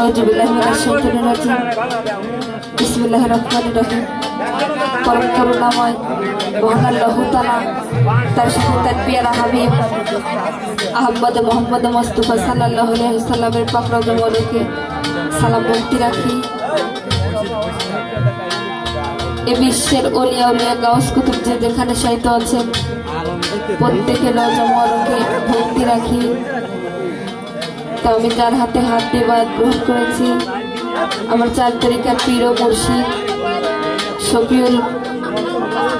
আউযুবিল্লাহি মিনাশ শাইতানির রাজিম বিসমিল্লাহির রহমানির রহিম। পরম করুণাময় মহান আল্লাহ তাআলা তার সাথে তার পিয়ারা হাবিব আহমদ মোহাম্মদ মুস্তাফা সাল্লাল্লাহু আলাইহি সাল্লামের পাক রওজা মোবারকে সালাম ভক্তি রাখি। এ বিশ্বের অলিয়া উলিয়া গাউস কুতুব যে যেখানে সাহিত্য আছেন, প্রত্যেকের রওজা মোবারকে ভক্তি রাখি। তো আমি তার হাতে হাত দিয়ে গ্রহণ করেছি। আমার চার তারিখের পীর মুর্শিদ। শফিউল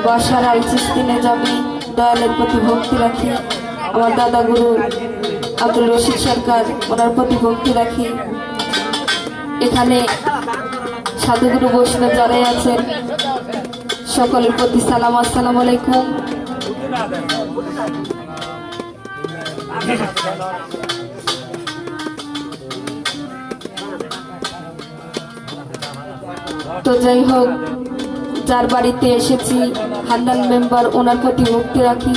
বাসার আল চিস্তিনে যাবি, দয়ালের প্রতি ভক্তি রাখি। আমার দাদা গুরু আব্দুল রশিদ সরকার, ওনার প্রতি ভক্তি রাখি। এখানে সাধুগুরু বৈষ্ণব যারাই আছেন, সকলের প্রতি সালাম, আসসালামু আলাইকুম। তো যাই হোক, যার বাড়িতে এসেছি, হান্নান মেম্বার, ওনার প্রতি ভক্তি রাখি।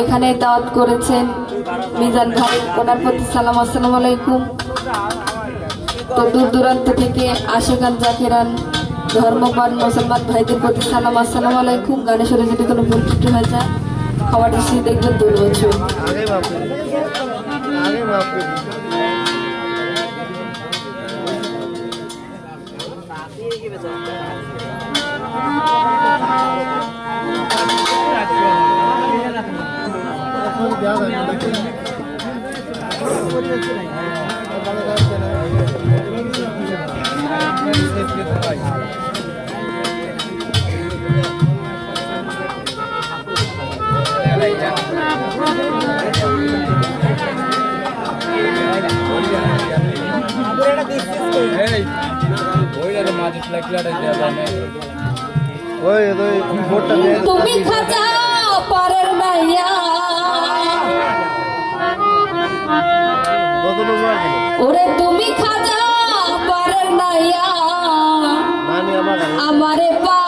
এখানে দাওয়াত করেছেন মিজান ভাই, ওনার প্রতি সালাম, আসসালামু আলাইকুম। তো দূর দূরান্ত থেকে আশেখান জাকিরান ধর্মপান মুসলমান ভাইদের প্রতি সালাম, আসসালামু আলাইকুম। গানে সরে যদি কোনো ভুল ত্রুটি হয়ে যায় খাবার দেখবেন দূর ওই ওই তুমি খাজা পারের নাইয়া ওরে তুমি খাজা পারের নাইয়া আমারে আমারে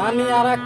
নানি আর এক